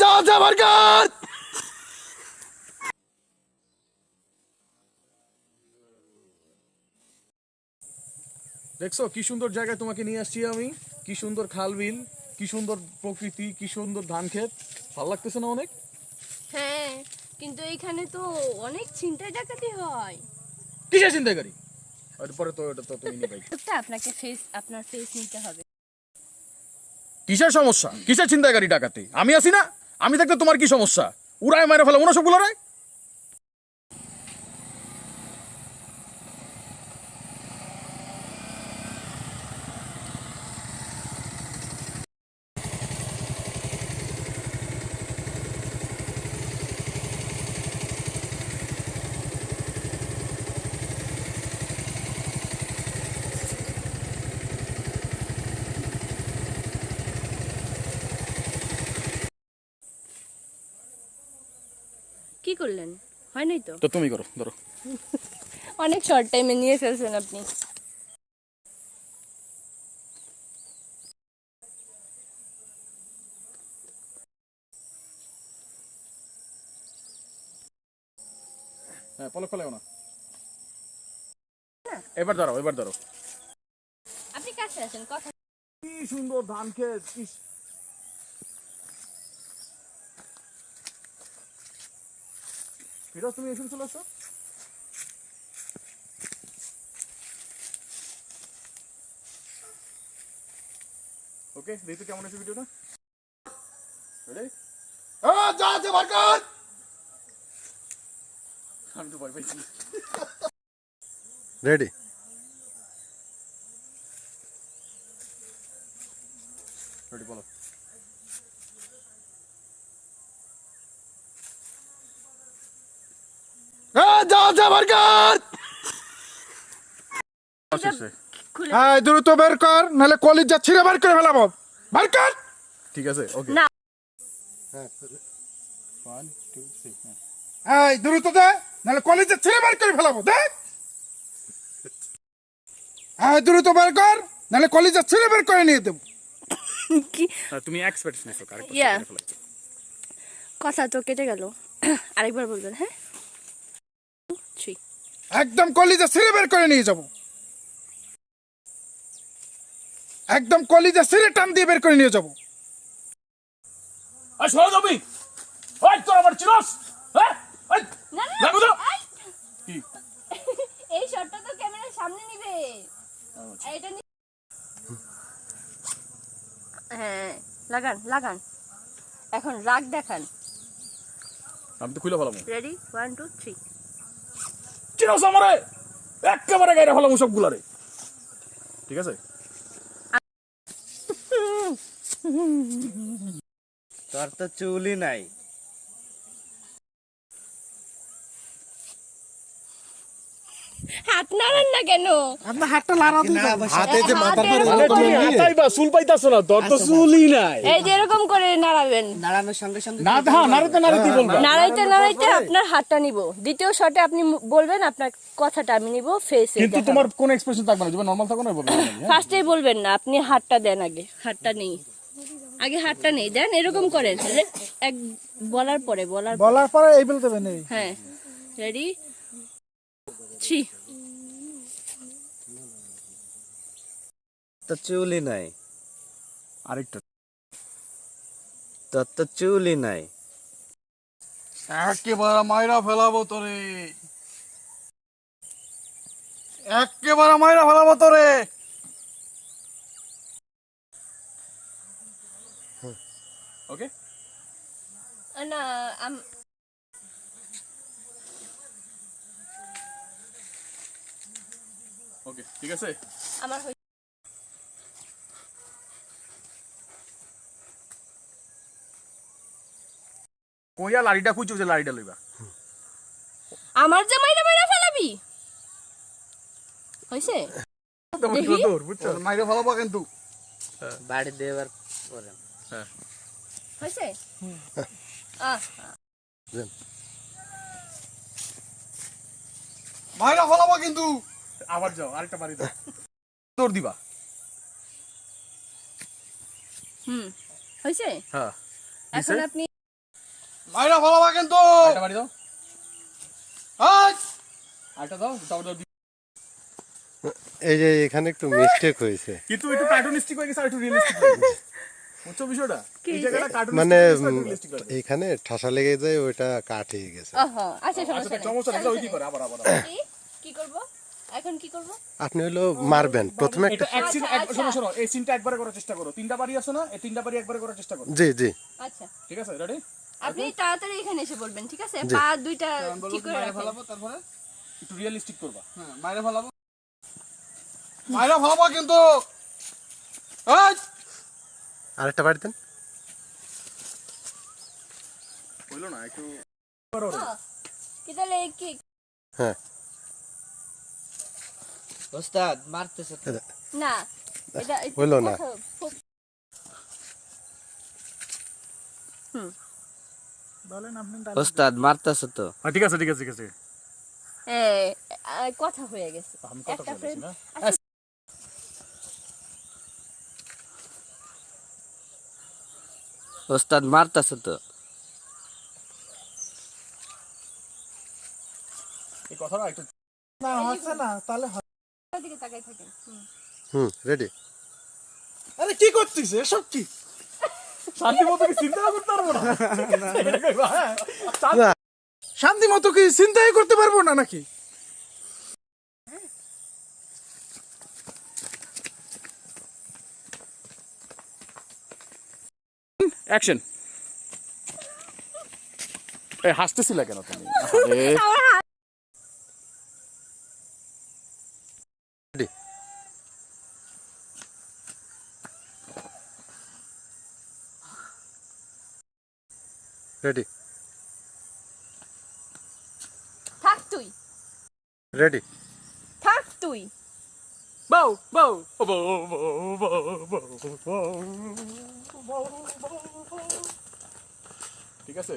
যা যা বারকার দেখছ কি সুন্দর জায়গায় তোমাকে নিয়ে আসছি আমি। কি সুন্দর খাল বিল কি সুন্দর প্রকৃতি কি সুন্দর ধান ক্ষেত। ভালো লাগতেছে না অনেক? হ্যাঁ কিন্তু এইখানে তো অনেক ছিনতাই ডাকাতি হয়। কিসের চিন্তাকারী পরে তো ওটা তো তুমি নিবাই। ওটা আপনাকে ফেস আপনার ফেস নিতে হবে। কিসের সমস্যা? কিসের চিন্তাকারী ডাকাতি? আমি আছি না? আমি থাকতে তোমার কি সমস্যা? উড়ায় মেরে ফেলে সব সবগুলো রায় কি করলেন? হয় নাই তো? তো তুমি করো ধরো। অনেক শর্ট টাইমে নিয়ে ফেলছেন আপনি। হ্যাঁ পলক ফেলেও না। এবার ধরো এবার ধরো। আপনি কাছে আসেন কথা কি সুন্দর ধান ক্ষেত ফিরোজ তুমি এখানে চলে আসো। ওকে দেখতে কেমন আছে ভিডিওটা? রেডি যা আছে বারকার আমি তো ভয় পাইছি। রেডি রেডি বলো যা আছে বারকার খুলে হ্যাঁ দ্রুত বের কর নাহলে কলেজ যা ছিঁড়ে বের করে ফেলাবো। বের কর! ঠিক আছে ওকে এই দ্রুত দে নাহলে কলেজ যা ছিঁড়ে বের করে ফেলাবো দেখ হ্যাঁ দ্রুত বের কর নাহলে কলেজ যা ছিঁড়ে বের করে নিয়ে দেবো। তুমি কারেক্ট কথা তো কেটে গেল। আরেকবার বলবেন হ্যাঁ? একদম কলিজা ছিঁড়ে বের করে নিয়ে যাব। একদম কলিজা ছিঁড়ে টান দিয়ে বের করে নিয়ে যাব। ওই তোর আমার চিনস হ্যাঁ? এই শটটা তো ক্যামেরার সামনে নিবে। এটা হ্যাঁ লাগান লাগান। এখন রাগ দেখান। আমি তো খুলে ফেলাম রেডি ওয়ান টু থ্রি চিনস আমারে একেবারে গাইরা ফেলাম সবগুলারে। ঠিক আছে? তোর তো চুলই নাই। হাত নাড়ান না কেন? আপনার হাতটা লাড়া দিন। হাতে যে মাথার পরে হাতাই বা চুল পাইতাছ না তোর তো চুলই নাই। এই যে এরকম করে নাড়াবেন। নাড়ানোর সঙ্গে সঙ্গে না হ্যাঁ নাড়াতে নাড়াতে বলবা। নাড়াইতে নাড়াইতে আপনার হাতটা নিব। দ্বিতীয় শটে আপনি বলবেন আপনার কথাটা আমি নিব ফেসে কিন্তু তোমার কোন এক্সপ্রেশন থাকবে না যেমন নরমাল থাকো না বলবে হ্যাঁ? ফার্স্টেই বলবেন না আপনি হাতটা দেন আগে হাতটা নেই। আগে হাতটা নেই দেন এরকম করেন। এক বলার পরে বলার পরে। বলার পরে এই বলতে নেই। হ্যাঁ রেডি থ্রি তো চুলই নাই। আরেকটা। তোর তো চুলই নাই। একেবারে মাইরা ফেলাবো তোরে। একেবারে মাইরা ফেলাবো তোরে। ওকে। না আম- ওকে ঠিক আছে? আমার কইয়া লাড়িটা খুঁজছো যে লাড়িটা লইবা। আমার জামাইটা মাইরা ফেলাবি? হইছে? দেখি। তোর বুঝছ? মাইরা ফেলাবো কিন্তু বাড়ি দেবার পরে। হ্যাঁ। হইছে? মাইরা ফেলাবো কিন্তু আবার যাও আরেকটা বাড়ি দাও। তোর দিবা। হুম। হইছে? হ্যাঁ। এখন আপনি মাইরা ফলাবা কিন্তু। আরেকটা বাড়ি দাও। হাই আরেকটা দাও তারপর দাও। এই যে এখানে একটু মিস্টেক হয়েছে। কিন্তু একটু কার্টুনিস্টিক হয়ে গেছে আর একটু রিয়েলিস্টিক বুঝছ বিষয়টা? এই জায়গাটা কার্টুনিস্টিক মানে। এইখানে ঠাসা লেগে যায় ওইটা কাঠ হয়ে গেছে। আচ্ছা আচ্ছা সমস্যা সমস্যা নেই ওই কি করে আবার আবার আবার। কি? কি করব? এখন কি করব? আপনি হলো মারবেন। প্রথমে একটা এটা এক সিন এক আচ্ছা, শোনো শোনো এই সিনটা একবারে করার চেষ্টা করো। তিনটা বাড়ি আছে না? এই তিনটা বাড়ি একবারে করার চেষ্টা করো। জি জি। আচ্ছা। ঠিক আছে রেডি আপনি তাড়াতাড়ি এখানে এসে বলবেন ঠিক আছে? পা দুইটা ঠিক করে রাখেন। তারপরে একটু রিয়েলিস্টিক করবা। হ্যাঁ মাইরা ফলাবো মাইরা ফলাবা কিন্তু। আরেকটা বাড়ি দেন। হইল না একটু হ্যাঁ। কি তাহলে কি? হ্যাঁ। ওস্তাদ মারতেছে না এটা হইল না। ওস্তাদ মারতেছে তো। ঠিক আছে ঠিক আছে ঠিক আছে। কথা হয়ে গেছে। একটা ফ্রেন্ড ওস্তাদ মারতেছে তো। এই কথাটা একটু দিকে তাকাই থাকেন হুম। হুম রেডি আরে কি করছিস? এসব কি? শান্তি মতো কি চিন্তা করতে পারব না? শান্তি মতো কি চিন্তাই করতে পারব না নাকি? অ্যাকশন এই হাসতেছিলে কেন তুমি? রেডি থাক তুই। রেডি থাক তুই। বউ বউ বউ বউ বউ বউ বউ। ঠিক আছে?